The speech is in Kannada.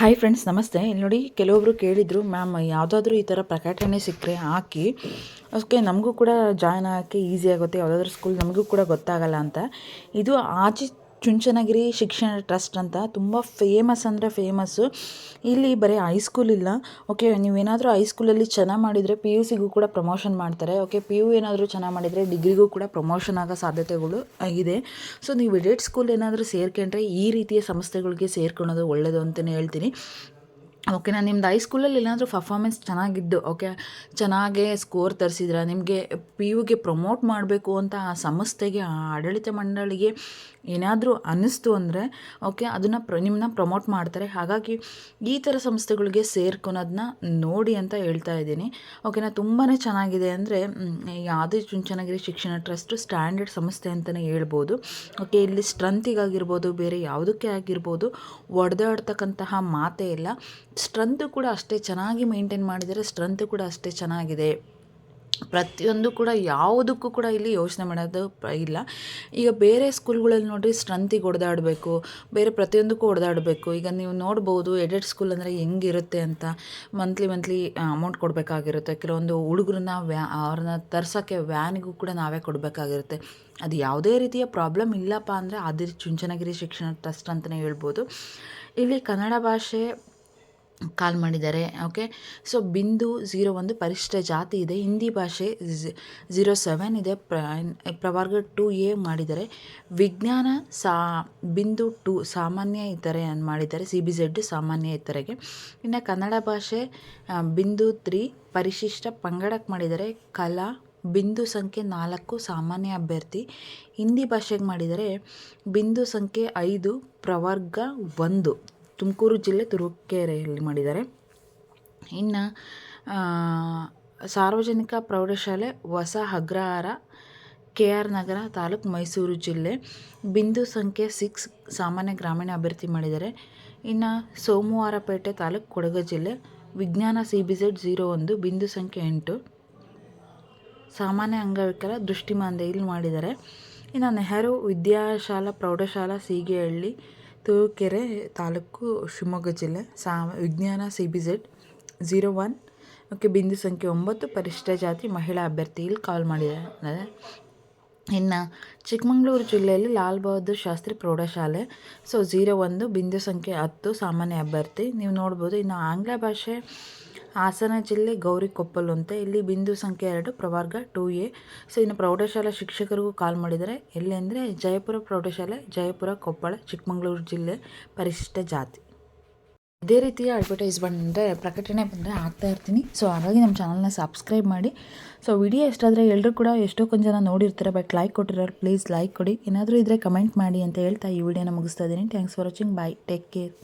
ಹಾಯ್ ಫ್ರೆಂಡ್ಸ್ ನಮಸ್ತೆ. ಇಲ್ಲಿ ನೋಡಿ ಕೆಲವೊಬ್ಬರು ಕೇಳಿದರು ಮ್ಯಾಮ್ ಯಾವುದಾದ್ರೂ ಈ ಥರ ಪ್ರಕಟಣೆ ಸಿಕ್ಕರೆ ಹಾಕಿ ಅದಕ್ಕೆ ನಮಗೂ ಕೂಡ ಜಾಯ್ನ್ ಆಗೋಕ್ಕೆ ಈಸಿ ಆಗುತ್ತೆ. ಯಾವುದಾದ್ರೂ ಸ್ಕೂಲ್ ನಮಗೂ ಕೂಡ ಗೊತ್ತಾಗಲ್ಲ ಅಂತ. ಇದು ಆಚಿ ಚುಂಚನಗಿರಿ ಶಿಕ್ಷಣ ಟ್ರಸ್ಟ್ ಅಂತ ತುಂಬ ಫೇಮಸ್ ಅಂದರೆ ಫೇಮಸ್ಸು ಇಲ್ಲಿ ಬರೀ ಹೈಸ್ಕೂಲ್ ಇಲ್ಲ. ಓಕೆ ನೀವೇನಾದರೂ ಹೈಸ್ಕೂಲಲ್ಲಿ ಚೆನ್ನಾಗಿ ಮಾಡಿದರೆ ಪಿ ಯು ಸಿಗೂ ಕೂಡ ಪ್ರಮೋಷನ್ ಮಾಡ್ತಾರೆ. ಓಕೆ ಪಿ ಯು ಏನಾದರೂ ಚೆನ್ನಾಗಿ ಮಾಡಿದರೆ ಡಿಗ್ರಿಗೂ ಕೂಡ ಪ್ರಮೋಷನ್ ಆಗೋ ಸಾಧ್ಯತೆಗಳು ಇದೆ ಸೊ ನೀವು ಎಡೆಡ್ ಸ್ಕೂಲ್ ಏನಾದರೂ ಸೇರ್ಕೊಂಡ್ರೆ ಈ ರೀತಿಯ ಸಂಸ್ಥೆಗಳಿಗೆ ಸೇರ್ಕೊಳ್ಳೋದು ಒಳ್ಳೆಯದು ಅಂತಲೇ ಹೇಳ್ತೀನಿ. ಓಕೆ, ನಾನು ನಿಮ್ದು ಹೈಸ್ಕೂಲಲ್ಲಿ ಏನಾದರೂ ಪರ್ಫಾಮೆನ್ಸ್ ಚೆನ್ನಾಗಿದ್ದು, ಓಕೆ? ಚೆನ್ನಾಗೇ ಸ್ಕೋರ್ ತರಿಸಿದ್ರೆ? ನಿಮಗೆ ಪಿ ಯುಗೆ ಪ್ರಮೋಟ್ ಮಾಡಬೇಕು ಅಂತ ಆ ಸಂಸ್ಥೆಗೆ, ಆ ಆಡಳಿತ ಮಂಡಳಿಗೆ ಏನಾದರೂ ಅನ್ನಿಸ್ತು ಅಂದರೆ, ಓಕೆ, ಅದನ್ನು ಪ್ರ ನಿಮ್ಮನ್ನ ಪ್ರಮೋಟ್ ಮಾಡ್ತಾರೆ. ಹಾಗಾಗಿ ಈ ಥರ ಸಂಸ್ಥೆಗಳಿಗೆ ಸೇರ್ಕೊಳೋದನ್ನ ನೋಡಿ ಅಂತ ಹೇಳ್ತಾ ಇದ್ದೀನಿ. ಓಕೆನಾ ತುಂಬಾ ಚೆನ್ನಾಗಿದೆ ಅಂದರೆ ಯಾವುದೇ ಚುಂಚನಗಿರಿ ಶಿಕ್ಷಣ ಟ್ರಸ್ಟು ಸ್ಟ್ಯಾಂಡರ್ಡ್ ಸಂಸ್ಥೆ ಅಂತಲೇ ಹೇಳ್ಬೋದು. ಓಕೆ, ಇಲ್ಲಿ ಸ್ಟ್ರೆಂತಿಗಾಗಿರ್ಬೋದು ಬೇರೆ ಯಾವುದಕ್ಕೆ ಆಗಿರ್ಬೋದು, ಒಡೆದಾಡ್ತಕ್ಕಂತಹ ಮಾತೇ ಇಲ್ಲ. ಸ್ಟ್ರೆಂತು ಕೂಡ ಅಷ್ಟೇ ಚೆನ್ನಾಗಿ ಮೇಂಟೈನ್ ಮಾಡಿದರೆ ಸ್ಟ್ರೆಂತು ಕೂಡ ಅಷ್ಟೇ ಚೆನ್ನಾಗಿದೆ. ಪ್ರತಿಯೊಂದು ಕೂಡ ಯಾವುದಕ್ಕೂ ಕೂಡ ಇಲ್ಲಿ ಯೋಚನೆ ಮಾಡೋದು ಇಲ್ಲ. ಈಗ ಬೇರೆ ಸ್ಕೂಲ್ಗಳಲ್ಲಿ ನೋಡಿರಿ ಸ್ಟ್ರೆಂತಿಗೆ ಹೊಡೆದಾಡಬೇಕು ಬೇರೆ ಪ್ರತಿಯೊಂದಕ್ಕೂ ಹೊಡೆದಾಡಬೇಕು ಈಗ ನೀವು ನೋಡ್ಬೋದು ಎಡೆಡ್ ಸ್ಕೂಲ್ ಅಂದರೆ ಹೆಂಗಿರುತ್ತೆ ಅಂತ ಮಂತ್ಲಿ ಮಂತ್ಲಿ ಅಮೌಂಟ್ ಕೊಡಬೇಕಾಗಿರುತ್ತೆ. ಕೆಲವೊಂದು ಹುಡುಗ್ರನ್ನ ವ್ಯಾ ಅವ್ರನ್ನ ತರ್ಸೋಕ್ಕೆ ವ್ಯಾನಿಗೂ ಕೂಡ ನಾವೇ ಕೊಡಬೇಕಾಗಿರುತ್ತೆ. ಅದು ಯಾವುದೇ ರೀತಿಯ ಪ್ರಾಬ್ಲಮ್ ಇಲ್ಲಪ್ಪ ಅಂದರೆ ಅದೇ ಚುಂಚನಗಿರಿ ಶಿಕ್ಷಣ ಟ್ರಸ್ಟ್ ಅಂತಲೇ ಹೇಳ್ಬೋದು. ಇಲ್ಲಿ ಕನ್ನಡ ಭಾಷೆ ಕಾಲ್ ಮಾಡಿದ್ದಾರೆ ಓಕೆ ಸೊ ಬಿಂದು ಝೀರೋ ಒಂದು ಪರಿಶಿಷ್ಟ ಜಾತಿ ಇದೆ. ಹಿಂದಿ ಭಾಷೆ ಝೀರೋ ಸೆವೆನ್ ಇದೆ. ಪ್ರ, ಪ್ರವರ್ಗ ಟು ಎ ಮಾಡಿದ್ದಾರೆ. ವಿಜ್ಞಾನ ಸಾ, ಬಿಂದು ಟು ಸಾಮಾನ್ಯ ಇತರೆ ಮಾಡಿದ್ದಾರೆ. ಸಿ ಬಿ ಝೆಡ್ ಸಾಮಾನ್ಯ ಇತರೆಗೆ. ಇನ್ನು ಕನ್ನಡ ಭಾಷೆ ಬಿಂದು ತ್ರೀ ಪರಿಶಿಷ್ಟ ಪಂಗಡಕ್ಕೆ ಮಾಡಿದ್ದಾರೆ. ಕಲಾ, ಬಿಂದು ಸಂಖ್ಯೆ ನಾಲ್ಕು ಸಾಮಾನ್ಯ ಅಭ್ಯರ್ಥಿ. ಹಿಂದಿ ಭಾಷೆಗೆ ಮಾಡಿದರೆ, ಬಿಂದು ಸಂಖ್ಯೆ ಐದು, ಪ್ರವರ್ಗ ಒಂದು. ತುಮಕೂರು ಜಿಲ್ಲೆ ತುರುಕೆರೆಯಲ್ಲಿ ಮಾಡಿದ್ದಾರೆ. ಇನ್ನು ಸಾರ್ವಜನಿಕ ಪ್ರೌಢಶಾಲೆ ಹೊಸ ಅಗ್ರಹಾರ ಕೆ ಆರ್ ನಗರ ತಾಲೂಕು ಮೈಸೂರು ಜಿಲ್ಲೆ. ಬಿಂದು ಸಂಖ್ಯೆ ಸಿಕ್ಸ್ ಸಾಮಾನ್ಯ ಗ್ರಾಮೀಣ ಅಭಿವೃದ್ಧಿ ಮಾಡಿದ್ದಾರೆ. ಇನ್ನು, ಸೋಮವಾರಪೇಟೆ ತಾಲೂಕು ಕೊಡಗ ಜಿಲ್ಲೆ. ವಿಜ್ಞಾನ ಸಿ ಬಿ ಝೆಡ್ ಝೀರೋ ಒಂದು, ಬಿಂದು ಸಂಖ್ಯೆ ಎಂಟು. ಸಾಮಾನ್ಯ ಅಂಗವಿಕಲ ದೃಷ್ಟಿಮಾಂದ ಇಲ್ಲಿ ಮಾಡಿದ್ದಾರೆ. ಇನ್ನು, ನೆಹರು ವಿದ್ಯಾಶಾಲಾ ಪ್ರೌಢಶಾಲಾ, ಸೀಗೆಹಳ್ಳಿ ತೂಕೆರೆ ತಾಲೂಕು ಶಿವಮೊಗ್ಗ ಜಿಲ್ಲೆ, ಸಾ, ವಿಜ್ಞಾನ C B Z zero one. Okay, ಬಿಂದು ಸಂಖ್ಯೆ ಒಂಬತ್ತು, ಪರಿಶಿಷ್ಟ ಜಾತಿ ಮಹಿಳಾ ಅಭ್ಯರ್ಥಿ ಇಲ್ಲಿ ಕಾಲ್ ಮಾಡಿದ್ದಾರೆ. ಇನ್ನು ಚಿಕ್ಕಮಗಳೂರು ಜಿಲ್ಲೆಯಲ್ಲಿ ಲಾಲ್ ಬಹದ್ದೂರ್ ಶಾಸ್ತ್ರಿ ಪ್ರೌಢಶಾಲೆ. ಸೊ ಝೀರೋ ಒಂದು, ಬಿಂದು ಸಂಖ್ಯೆ ಹತ್ತು, ಸಾಮಾನ್ಯ ಅಭ್ಯರ್ಥಿ. ನೀವು ನೋಡ್ಬೋದು, ಇನ್ನು ಆಂಗ್ಲ ಭಾಷೆ ಹಾಸನ ಜಿಲ್ಲೆ ಗೌರಿಕೊಪ್ಪಲು ಅಂತ ಇಲ್ಲಿ ಬಿಂದು ಸಂಖ್ಯೆ ಎರಡು, ಪ್ರವರ್ಗ ಟು ಎ. ಸೊ ಇನ್ನು ಪ್ರೌಢಶಾಲಾ ಶಿಕ್ಷಕರಿಗೂ ಕಾಲ್ ಮಾಡಿದರೆ, ಎಲ್ಲಿ ಅಂದರೆ ಜಯಪುರ ಪ್ರೌಢಶಾಲೆ, ಜಯಪುರ ಕೊಪ್ಪಳ, ಚಿಕ್ಕಮಗಳೂರು ಜಿಲ್ಲೆ ಪರಿಶಿಷ್ಟ ಜಾತಿ. ಇದೇ ರೀತಿಯ ಅಡ್ವರ್ಟೈಸ್ ಬಂದರೆ ಪ್ರಕಟಣೆ ಬಂದರೆ ಆಗ್ತಾ ಇರ್ತೀನಿ. ಸೊ ಹಾಗಾಗಿ ನಮ್ಮ ಚಾನಲ್ನ ಸಬ್ಸ್ಕ್ರೈಬ್ ಮಾಡಿ. ಸೊ ವಿಡಿಯೋ ಎಷ್ಟಾದರೆ ಎಲ್ಲರೂ ಕೂಡ ಎಷ್ಟೋ ಕೊಂಚ ಜನ ನೋಡಿರ್ತಾರೆ ಬಟ್ ಲೈಕ್ ಕೊಟ್ಟಿರೋರು ಪ್ಲೀಸ್ ಲೈಕ್ ಕೊಡಿ. ಏನಾದರೂ ಇದ್ದರೆ ಕಮೆಂಟ್ ಮಾಡಿ ಅಂತ ಹೇಳ್ತಾ ಈ ವಿಡಿಯೋನ ಮುಗಿಸ್ತಾ ಇದ್ದೀನಿ. Thanks for watching bye take care